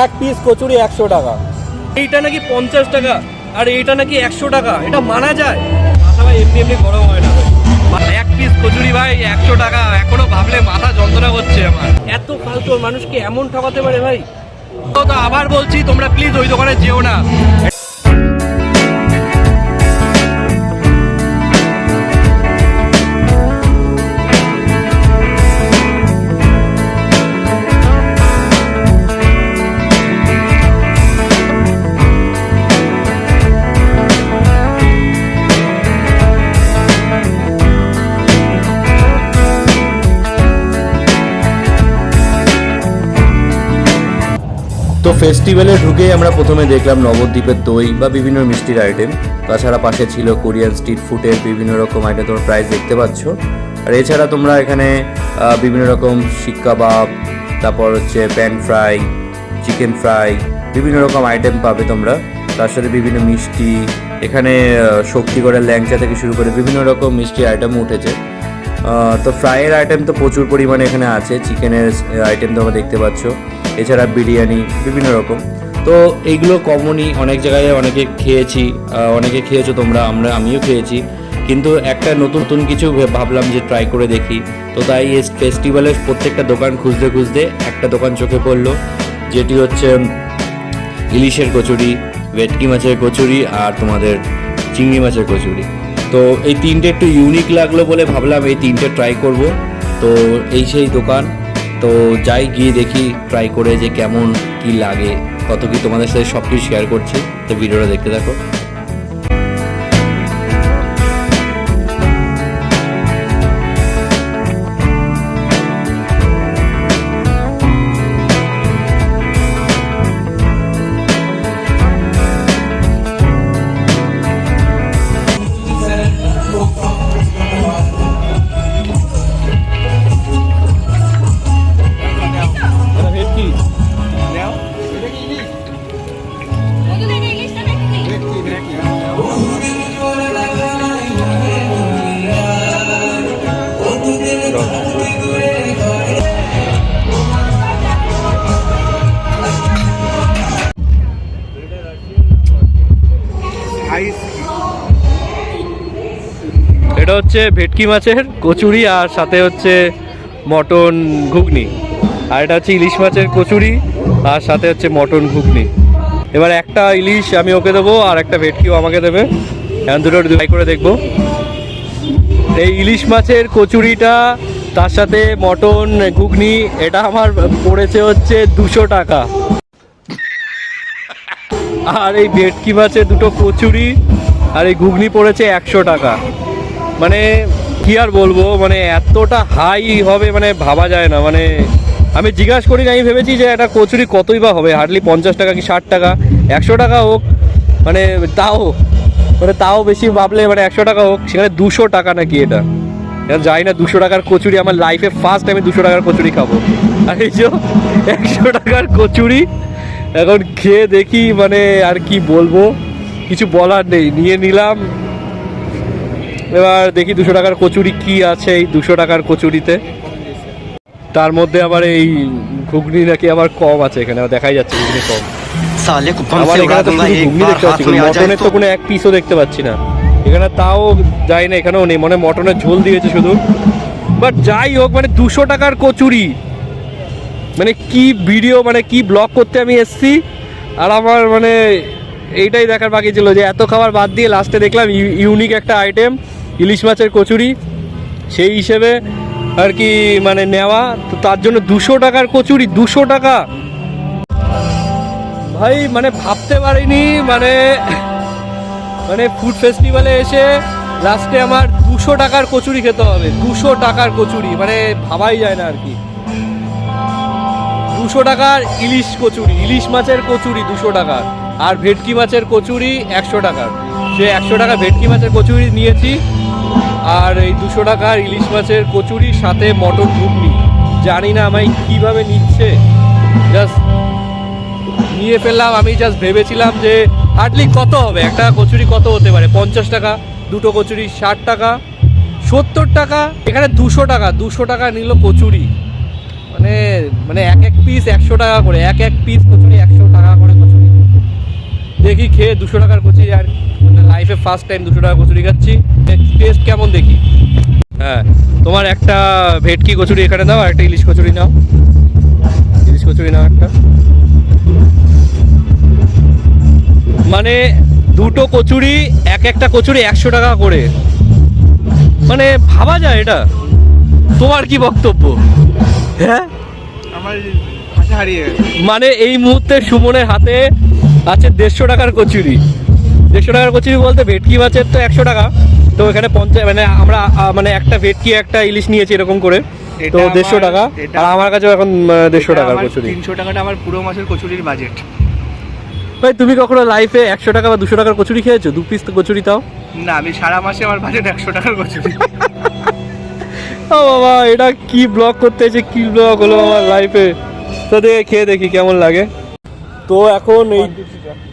এক পিস কচুরি একশো টাকা। এইটা নাকি পঞ্চাশ টাকা আর এইটা নাকি একশো টাকা এটা মানা যায়? মাথা ভাই এমনি এমনি গরম হয় না এক পিস কচুরি ভাই একশো টাকা এখনও ভাবলে মাথা যন্ত্রণা করছে আমার। এত ফালতু মানুষকে এমন ঠকাতে পারে ভাই? তো আবার বলছি তোমরা প্লিজ ওই দোকানে যেও না। ফেস্টিভ্যালে ঢুকেই আমরা প্রথমে দেখলাম নবদ্বীপের দই বা বিভিন্ন মিষ্টির আইটেম তাছাড়া পাশে ছিল কোরিয়ান স্ট্রিট ফুডের বিভিন্ন রকম আইটেম তোমরা প্রাইস দেখতে পাচ্ছ। আর এছাড়া তোমরা এখানে বিভিন্ন রকম শিক কাবাব, তারপর হচ্ছে প্যান ফ্রাই চিকেন ফ্রাই বিভিন্ন রকম আইটেম পাবে তোমরা। তার সাথে বিভিন্ন মিষ্টি, এখানে শক্তিগড়ের ল্যাংচা থেকে শুরু করে বিভিন্ন রকম মিষ্টি আইটেম উঠেছে। তো ফ্রাইয়ের আইটেম তো প্রচুর পরিমাণে এখানে আছে। চিকেনের আইটেম তোমরা দেখতে পাচ্ছ। এছাড়া বিরিয়ানি, বিভিন্ন রকম। তো এইগুলো কমনই অনেক জায়গায় অনেকে খেয়েছি অনেকে খেয়েছো তোমরা, আমরা, আমিও খেয়েছি। কিন্তু একটা নতুন নতুন কিছু ভাবলাম যে ট্রাই করে দেখি। তো তাই এই ফেস্টিভ্যালের প্রত্যেকটা দোকান খুঁজতে খুঁজতে একটা দোকান চোখে পড়ল, যেটি হচ্ছে ইলিশের কচুরি, ভেটকি মাছের কচুরি আর তোমাদের চিংড়ি মাছের কচুরি। তো এই তিনটে একটু ইউনিক লাগল বলে ভাবলাম এই তিনটে ট্রাই করব। তো এই সেই দোকান তো যাই গিয়ে দেখি ট্রাই করে যে কেমন কি লাগে, কত কি তোমাদের সাথে সব কিছু শেয়ার করছি, তো ভিডিওটা দেখতে থাকো। এটা হচ্ছে ভেটকি মাছের কচুরি আর সাথে হচ্ছে মটন ঘুগনি। আর এটা হচ্ছে ইলিশ মাছের কচুরি আর সাথে হচ্ছে মটন ঘুগনি। এবার একটা ইলিশ আমি ওকে দেবো আর একটা ভেটকিও আমাকে দেবে। এখন দুটো ট্রাই করে দেখব। এই ইলিশ মাছের কচুরিটা, তার সাথে মটন ঘুগনি, এটা আমার পড়েছে হচ্ছে দুশো টাকা। আর এই ভেটকি মাছের দুটো কচুরি আর এই ঘুগনি পড়েছে একশো টাকা। মানে কি আর বলব মানে এতটা হাই হবে মানে ভাবা যায় না। মানে আমি জিজ্ঞাসা করি না, আমি ভেবেছি যে একটা কচুরি কতই বা হবে হার্ডলি পঞ্চাশ টাকা কি ষাট টাকা, একশো টাকা হোক মানে তাও মানে তাও বেশি ভাবলে মানে একশো টাকা হোক, সেখানে দুশো টাকা নাকি এটা? যাই না, দুশো টাকার কচুরি, আমার লাইফে ফার্স্ট আমি দুশো টাকার কচুরি খাব। আর এই যে একশো টাকার কচুরি, এখন খেয়ে দেখি মানে আর কি বলব, কিছু বলার নেই। নিয়ে নিলাম এবার দেখি দুশো টাকার কচুরি কি আছে এই দুশো টাকার কচুরিতে। তার মধ্যে আবার এই ঘুগনি নাকি আবার কম আছে এখানে দেখাই যাচ্ছে ঘুগনি কম। আবার এখানে তো শুধু মটনের তো কোনো এক পিসও দেখতে পাচ্ছি না। এখানে তাও যাই না এখানেও নেই মানে মটনের ঝোল দিয়েছে শুধু। বাট যাই হোক মানে দুশো টাকার কচুরি। মানে কি ভিডিও মানে কি ব্লগ করতে আমি এসছি। আর আমার মানে এইটাই দেখার বাকি ছিল যে এত খাবার বাদ দিয়ে লাস্টে দেখলাম ইউনিক একটা আইটেম ইলিশ মাছের কচুরি, সেই হিসেবে আর কি মানে নেওয়া, তো তার জন্য দুশো টাকার কচুরি, দুশো টাকা। ভাই মানে ভাবতে পারিনি মানে মানে ফুড ফেস্টিভ্যালে এসে লাস্টে আমার দুশো টাকার কচুরি খেতে হবে, দুশো টাকার কচুরি মানে ভাবাই যায় না আর কি। দুশো টাকার ইলিশ কচুরি, ইলিশ মাছের কচুরি দুশো টাকার আর ভেটকি মাছের কচুরি একশো টাকার সে একশো টাকা ভেটকি মাছের কচুরি নিয়েছি আর এই দুশো টাকার ইলিশ মাছের কচুরি সাথে মটন ঘুগনি। জানি না আমায় কীভাবে নিচ্ছে। জাস্ট নিয়ে ফেললাম, আমি জাস্ট ভেবেছিলাম যে হার্ডলি কত হবে? একটা কচুরি কত হতে পারে? পঞ্চাশ টাকা, দুটো কচুরি ষাট টাকা, সত্তর টাকা, এখানে দুশো টাকা দুশো টাকা নিল কচুরি। মানে মানে এক এক পিস একশো টাকা করে, এক এক পিস কচুরি একশো টাকা করে দেখি খেয়ে দুশো টাকার কচুরি আর লাইফে ফার্স্ট টাইম দুশো টাকা কচুরি খাচ্ছি। টেস্ট কেমন দেখি? হ্যাঁ তোমার একটা ভেটকি কচুরি এখানে দাও আর একটা ইলিশ কচুরি নাও। ইলিশ কচুরি নাও একটা। মানে দুটো কচুরি এক একটা কচুরি একশো টাকা করে। মানে ভাবা যায় এটা। তোমার কি বক্তব্য? হ্যাঁ? আমার হারিয়ে মানে এই মুহূর্তে সুমনের হাতে আছে দেড়শো টাকার কচুরি। দেড়শো টাকার কচুরি বলতে ভেটকি মাছের তো একশো টাকা। তো এখানে পঞ্চাশ মানে আমরা মানে একটা ভেটকি একটা ইলিশ নিয়েছি এরকম করে। তো দেড়শো টাকা। আর আমার কাছেও এখন দেড়শো টাকার কচুরি। তিনশো টাকাটা আমার পুরো মাসের কচুরির বাজেট ভাই তুমি কখনো লাইফে একশো টাকা বা দুশো টাকার কচুরি খেয়েছো? দু পিস তো কচুরি তাও। না আমি সারা মাসে আমার বাজেট একশো টাকার কচুরি। ও বাবা এটা কি ব্লগ করতে এসে কি ব্লগ হলো আমার লাইফে তো দেখে খেয়ে দেখি কেমন লাগে? তো এখন এই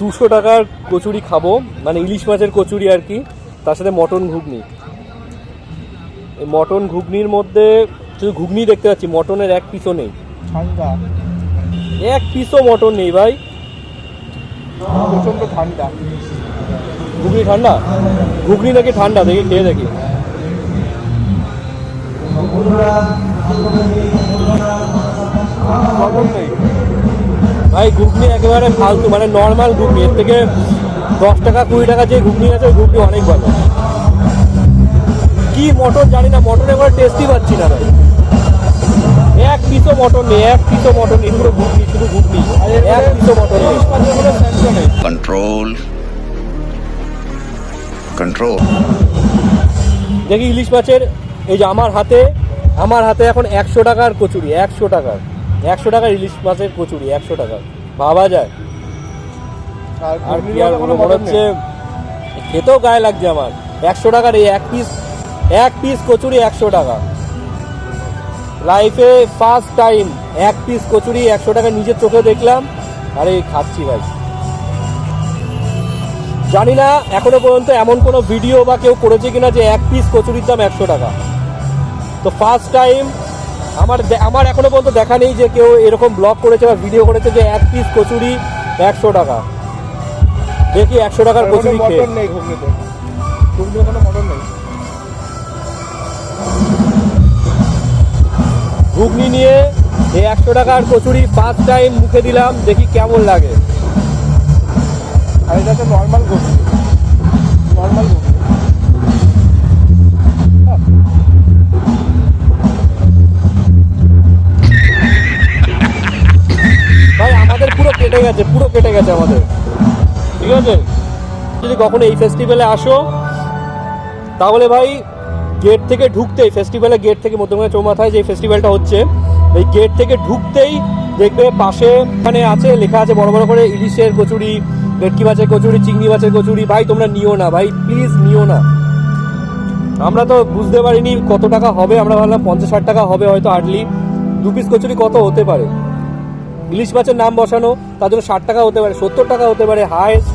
দুশো টাকার কচুরি খাব মানে ইলিশ মাছের কচুরি আর কি তার সাথে মটন ঘুগনি। এই মটন ঘুগনির মধ্যে শুধু ঘুগনি দেখতে পাচ্ছি মটনের এক পিসও নেই। ঠান্ডা। এক পিসও মটন নেই ভাই। প্রচণ্ড ঠান্ডা। ঘুগনি ঠান্ডা? ঘুগনি নাকি ঠান্ডা? দেখি খেয়ে দেখি। মটন নেই। ভাই ঘুগনি একেবারে ফালতু মানে নর্মাল ঘুগনি। এর থেকে দশ টাকা কুড়ি টাকা যে ঘুগনি আছে ওই ঘুগনি অনেক ভালো। কি মটর জানি না মটন এবার টেস্টই পাচ্ছি না ভাই। এক পিসও মটন নেই এক পিসও মটন নেই পুরো ঘুগনি শুধু ঘুগনি। এক পিসও মটন নেই। Control. Control. দেখি ইলিশ মাছের এই যে আমার হাতে আমার হাতে এখন একশো টাকার কচুরি একশো টাকার। একশো টাকা ইলিশ মাছের কচুরি একশো টাকা। ভাবা যায়। আর কি আর মনে হচ্ছে খেতেও গায়ে লাগছে আমার। একশো টাকার এই এক পিস এক পিস কচুরি একশো টাকা। লাইফে ফার্স্ট টাইম এক পিস কচুরি একশো টাকা নিজের চোখে দেখলাম। আরে খাচ্ছি ভাই। জানি না এখনও পর্যন্ত এমন কোনো ভিডিও বা কেউ করেছে কিনা যে এক পিস কচুরির দাম একশো টাকা। তো ফার্স্ট টাইম আমার আমার এখনও পর্যন্ত দেখা নেই যে কেউ এরকম ব্লগ করেছে বা ভিডিও করেছে যে এক পিস কচুরি একশো টাকা। দেখি একশো টাকার কচুরি খেয়ে। নেই ঘুগনিতে। ঘুগনিতে কোনো মটন নেই। ঘুগনি নিয়ে এই একশো টাকার কচুরি ফার্স্ট টাইম মুখে দিলাম দেখি কেমন লাগে। আর এটা তো নর্মাল ঘুগনি। নর্মাল ঘুগনি। কেটে গেছে, পুরো কেটে গেছে আমাদের। ঠিক আছে? যদি কখনো এই ফেস্টিভ্যালে আসো, তাহলে ভাই গেট থেকে ঢুকতেই ফেস্টিভ্যালে গেট থেকে মধ্যমগ্রাম চৌমাথায় যে ফেস্টিভ্যালটা হচ্ছে, এই গেট থেকে ঢুকতেই দেখবে পাশে মানে আছে, লেখা আছে বড় বড় করে ইলিশের কচুরি, ভেটকি মাছের কচুরি, চিংড়ি মাছের কচুরি। ভাই, তোমরা নিও না, ভাই প্লিজ নিও না। আমরা তো বুঝতে পারিনি কত টাকা হবে, আমরা ভাবলাম পঞ্চাশ ষাট টাকা হবে হয়তো আর্লি দু পিস কচুরি কত হতে পারে? ইলিশ মাছের নাম বসানো, তার জন্য ষাট টাকা হতে পারে, সত্তর টাকা হতে পারে হায়েস্ট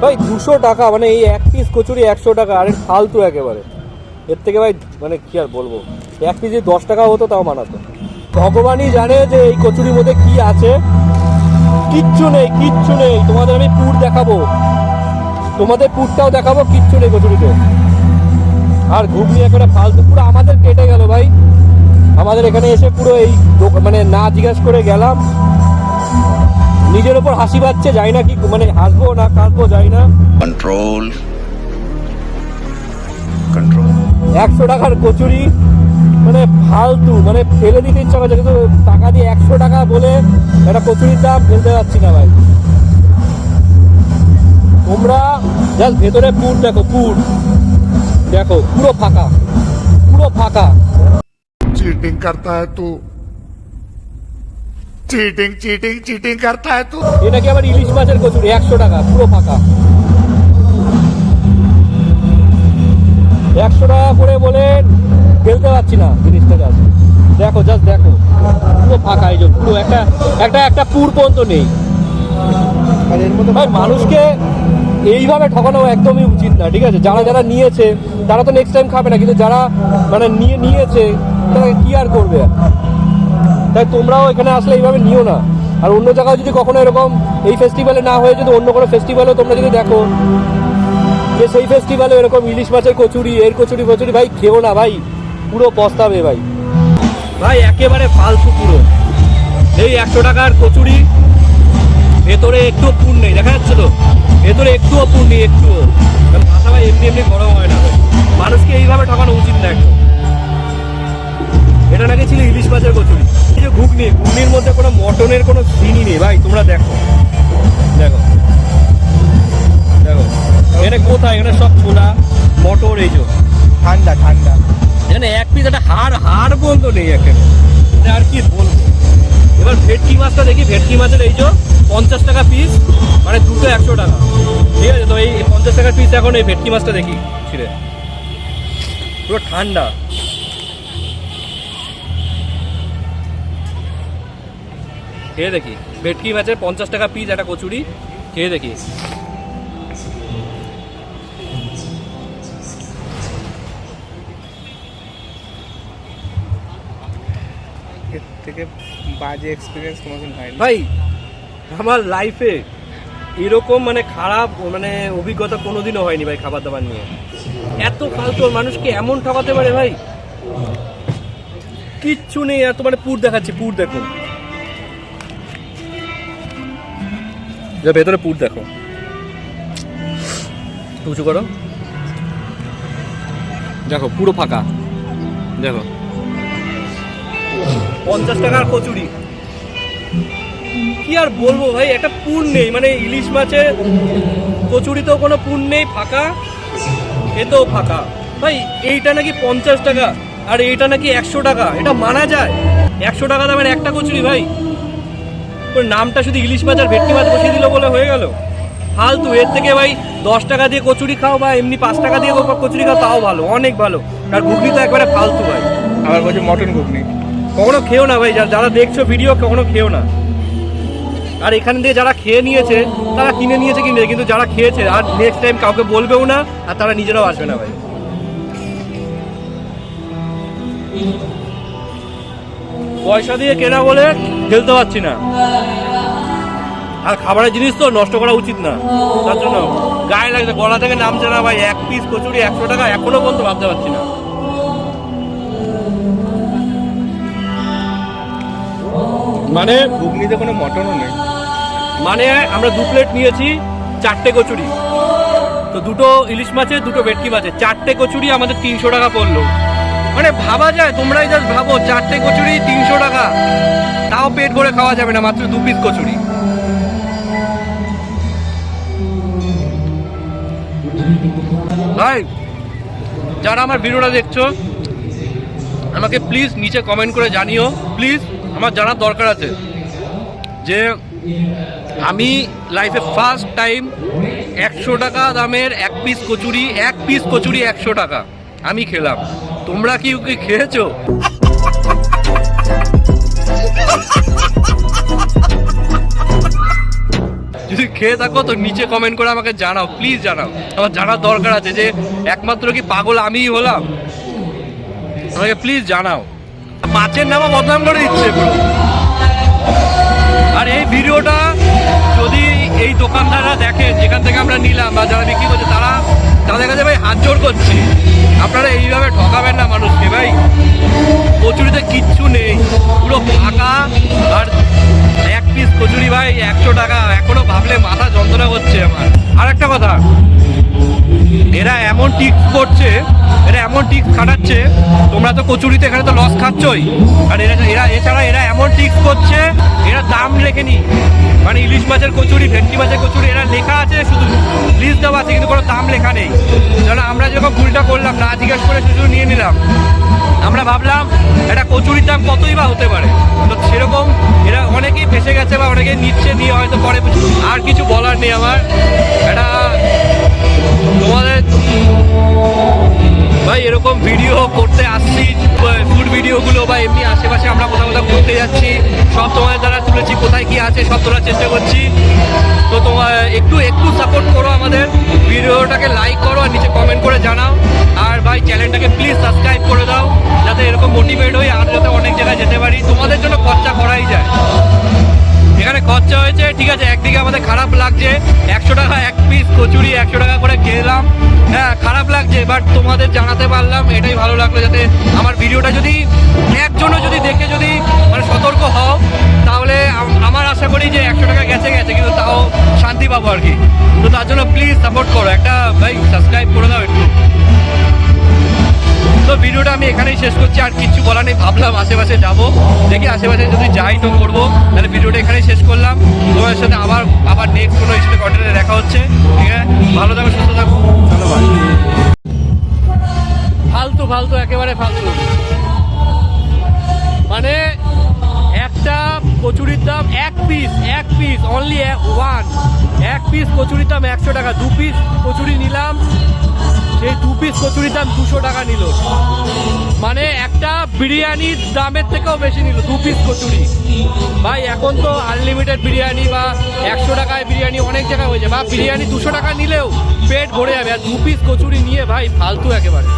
ভাই, দুশো টাকা মানে এই এক পিস কচুরি একশো টাকা, আরে ফালতু একেবারে। এর থেকে ভাই মানে কি আর বলব? এক পিস যদি দশ টাকা হতো, তাও মানাতো। ভগবানই জানে যে এই কচুরির মধ্যে কি আছে। কিচ্ছু নেই কিচ্ছু নেই। তোমাদের আমি পুর দেখাবো। তোমাদের পুরটাও দেখাবো, কিচ্ছু নেই কচুরিতে। আর ঘুগনি একেবারে ফালতু, পুরো আমাদের কেটে গেল ভাই। আমাদের এখানে এসে পুরো এই মানে না জিজ্ঞাসা করে গেলাম। নিজের ওপর হাসি পাচ্ছে যাই না কি মানে হাসবো না কাঁদবো যাই না। Control control. একশো টাকার কচুরি মানে ফালতু মানে ফেলে দিতে ইচ্ছা করছে কিন্তু টাকা দিয়ে একশো টাকা বলে একটা কচুরির দাম ফেলতে পারছি না ভাই। তোমরা জাস্ট ভেতরে পুর দেখো পুর। দেখো পুরো ফাঁকা পুরো ফাঁকা। चीटिंग करता है तू चीटिंग चीटिंग चीटिंग करता है तू এটা কি আবার ইলিশ মাছের কচুরি একশো টাকা পুরো ফাঁকা একশো টাকা করে বলে ফেলতে পারছি না জিনিসটা জাস্ট দেখো জাস্ট দেখো পুরো ফাঁকা এই যে পুরো একটা একটা একটা পুর পর্যন্ত নেই আর এর মধ্যে ভাই মানুষকে এইভাবে ঠকানো একদমই উচিত না ঠিক আছে যারা যারা নিয়েছে তারা তো নেক্সট টাইম খাবে না কিন্তু যারা মানে নিয়ে নিয়েছে তারা কি আর করবে? তাই তোমরাও এখানে আসলে এইভাবে নিও না। আর অন্য জায়গায় যদি কখনো এরকম এই ফেস্টিভ্যালে না হয়ে যদি অন্য কোনো ফেস্টিভ্যালেও তোমরা যদি দেখো, যে সেই ফেস্টিভ্যালে এরকম ইলিশ মাছের কচুরি, এর কচুরি কচুরি ভাই খেও না ভাই। পুরো পস্তাবে ভাই। ভাই, একেবারে ফালতু পুরো। এই একশো টাকার কচুরি, ভেতরে একটুও পুর নেই, দেখা যাচ্ছে তো? ভেতরে একটুও পুর নেই, একটুও। মাথা ভাই এমনি এমনি গরম হয় না ভাই। মানুষকে এইভাবে ঠকানো উচিত না একদম। এটা নাকি ছিল ইলিশ মাছের কচুরি। এই যে ঘুগনি ঘুগনির মধ্যে কোনো মটনের কোনো সিনই নেই। ভাই তোমরা দেখো। দেখো। দেখো। এটা কোথায়? এখানে সব ছোলা মটর এই যে। ঠান্ডা ঠান্ডা। এখানে এক পিস একটা হাড় হাড় বন্ধ নেই এখানে। আর কি বলব? এবার ভেটকি মাছটা দেখি। ভেটকি মাছের এই যে পঞ্চাশ টাকা পিস মানে দুটো একশো টাকা। ঠিক আছে তো এই পঞ্চাশ টাকার পিস এখন এই ভেটকি মাছটা দেখি। ছিঁড়ে। পুরো ঠান্ডা। খেয়ে দেখি। ভেটকি মাছের পঞ্চাশ টাকা পিস একটা কচুরি খেয়ে দেখি। এর থেকে বাজে এক্সপিরিয়েন্স কোনোদিন হয়নি। ভাই আমার লাইফে এরকম মানে খারাপ মানে অভিজ্ঞতা কোনোদিনও হয়নি ভাই খাবার দাবার নিয়ে। এত ফালতু মানুষকে এমন ঠকাতে পারে ভাই? কিচ্ছু নেই এত মানে পুর দেখাচ্ছি পুর দেখুন। যা ভেতরে পুর দেখো। উঁচু করো। দেখো পুরো ফাঁকা। দেখো। পঞ্চাশ টাকার কচুরি। কি আর বলব ভাই একটা পুর নেই মানে ইলিশ মাছের কচুরিতেও কোনো পুর নেই ফাঁকা। এতেও ফাঁকা। ভাই এইটা নাকি পঞ্চাশ টাকা আর এইটা নাকি একশো টাকা এটা মানা যায়? একশো টাকা দামের একটা কচুরি ভাই। নামটা শুধু ইলিশ মাছ আর ভেটকি মাছ বসিয়ে দিল বলে হয়ে গেল। ফালতু এর থেকে ভাই দশ টাকা দিয়ে কচুরি খাও বা এমনি পাঁচ টাকা দিয়ে কচুরি খাও তাও ভালো অনেক ভালো। আর ঘুগনি তো একবারে ফালতু ভাই। আবার বলছে মটন ঘুগনি। কখনো খেও না ভাই যারা দেখছ ভিডিও কখনো খেও না। আর এখান দিয়ে যারা খেয়ে নিয়েছে তারা কিনে নিয়েছে কিনে কিন্তু যারা খেয়েছে আর নেক্সট টাইম কাউকে বলবেও না আর তারা নিজেরাও আসবে না ভাই। পয়সা দিয়ে কেনা বলে খেলতে পারছি না। আর খাবারের জিনিস তো নষ্ট করা উচিত না। তার জন্য গায়ে লাগছে গলা থেকে নামছে না ভাই। এক পিস কচুরি একশো টাকা এখনও পর্যন্ত ভাবতে পারছি না। মানে ঘুগনিতে কোনো মটনও নেই? মানে আমরা দু প্লেট নিয়েছি চারটে কচুরি। তো দুটো ইলিশ মাছের দুটো ভেটকি মাছের। চারটে কচুরি আমাদের তিনশো টাকা পড়ল। মানে ভাবা যায়, তোমরাই জাস্ট ভাবো, চারটে কচুরি তিনশো টাকা। তাও পেট ভরে খাওয়া যাবে না, মাত্র দু পিস কচুরি। ভাই, যারা আমার ভিডিওটা দেখছ, আমাকে প্লিজ নিচে কমেন্ট করে জানিও। প্লিজ আমার জানার দরকার আছে যে, আমি লাইফে ফার্স্ট টাইম একশো টাকা দামের এক পিস কচুরি, এক পিস কচুরি একশো টাকা। আমি খেলাম। তোমরা কি কি খেয়েছো? যদি খেয়ে থাকো, তো নিচে কমেন্ট করে আমাকে জানাও প্লিজ জানাও। আমার জানার দরকার আছে যে, একমাত্র কি পাগল আমিই হলাম? আমাকে প্লিজ জানাও। মাছের নামও বদনাম করে দিচ্ছে আর এই ভিডিওটা যদি এই দোকানদাররা দেখে, যেখান থেকে আমরা নিলাম বা যারা বিক্রি করছে, তারা, তাদের কাছে ভাই হাত জোর করছি। আপনারা এইভাবে ঠকাবেন না মানুষকে, ভাই। কচুরিতে কিচ্ছু নেই, পুরো ফাঁকা আর এক পিস কচুরি, ভাই, একশো টাকা। এখনও ভাবলে মাথা যন্ত্রণা করছে আমার। আর একটা কথা এরা এমন টিক্স করছে, এরা এমন টিক্স খাটাচ্ছে, তোমরা তো কচুরিতে এখানে তো লস খাচ্ছই। আর এরা এরা এছাড়া এরা এমন টিক্স করছে, এরা দাম লেখে লেখেনি। মানে ইলিশ মাছের কচুরি ভেটকি মাছের কচুরি, এরা লেখা আছে, শুধু লিস্ট দেওয়া আছে, কিন্তু কোনো দাম লেখা নেই। যেন আমরা যেরকম ভুলটা করলাম, না জিজ্ঞেস করে শুধু নিয়ে নিলাম। আমরা ভাবলাম এটা কচুরির দাম কতই বা হতে পারে? তো সেরকম এরা অনেকেই ফেসে গেছে বা অনেকে নিচ্ছে নিয়ে হয়তো পরে আর কিছু বলার নেই আমার। এটা তোমাদের ভাই, এরকম ভিডিও করতে আসছি ফুড ভিডিওগুলো বা এমনি আশেপাশে আমরা কোথাও কোথাও ঘুরতে যাচ্ছি, সব তোমাদের দ্বারা তুলেছি, কোথায় কি আছে সব তোলার চেষ্টা করছি। তো তোমার একটু একটু সাপোর্ট করো আমাদের ভিডিওটাকে লাইক করো আর নিচে কমেন্ট করে জানাও। আর ভাই চ্যানেলটাকে প্লিজ সাবস্ক্রাইব করে দাও, যাতে এরকম মোটিভেট হই আর যাতে অনেক জায়গায় যেতে পারি। তোমাদের জন্য খরচা করাই যায়। এখানে খরচা হয়েছে, ঠিক আছে, একদিকে আমাদের খারাপ লাগছে, একশো টাকা এক পিস কচুরি, একশো টাকা করে খেলাম। হ্যাঁ খারাপ লাগছে বাট তোমাদের জানাতে পারলাম, এটাই ভালো লাগল যাতে আমার ভিডিওটা যদি একজনও যদি দেখে যদি মানে সতর্ক হও, তাহলে আমার আশা করি যে একশো টাকা গেছে গেছে, কিন্তু তাও শান্তি পাবো আর কি। তো তার জন্য প্লিজ সাপোর্ট করো, একটা, ভাই সাবস্ক্রাইব করে দাও একটু। তো ভিডিওটা আমি এখানেই শেষ করছি, আর কিছু বলার নেই, ভাবলাম আশেপাশে যাব। দেখি আশেপাশে যদি যাই তো করব। তাহলে ভিডিওটা এখানেই শেষ করলাম। তোমাদের সাথে আবার আবার নেক্সট কোনো ইস্যুতে কন্টেন্টে দেখা হচ্ছে। ঠিক আছে? ভালো থাকো, সুস্থ থাকো। ফালতু ফালতু, একেবারে ফালতু। মানে একটা কচুরির দাম এক পিস এক পিস অনলি ওয়ান এক পিস কচুরির দাম একশো টাকা। দু পিস কচুরি নিলাম। সেই দু পিস কচুরির দাম দুশো টাকা নিল। মানে একটা বিরিয়ানির দামের থেকেও বেশি নিল দু পিস কচুরি। ভাই, এখন তো আনলিমিটেড বিরিয়ানি বা একশো টাকায় বিরিয়ানি অনেক জায়গায় হয়েছে। বা বিরিয়ানি দুশো টাকা নিলেও পেট ভরে যাবে। আর দু পিস কচুরি নিয়ে ভাই, ফালতু একেবারে।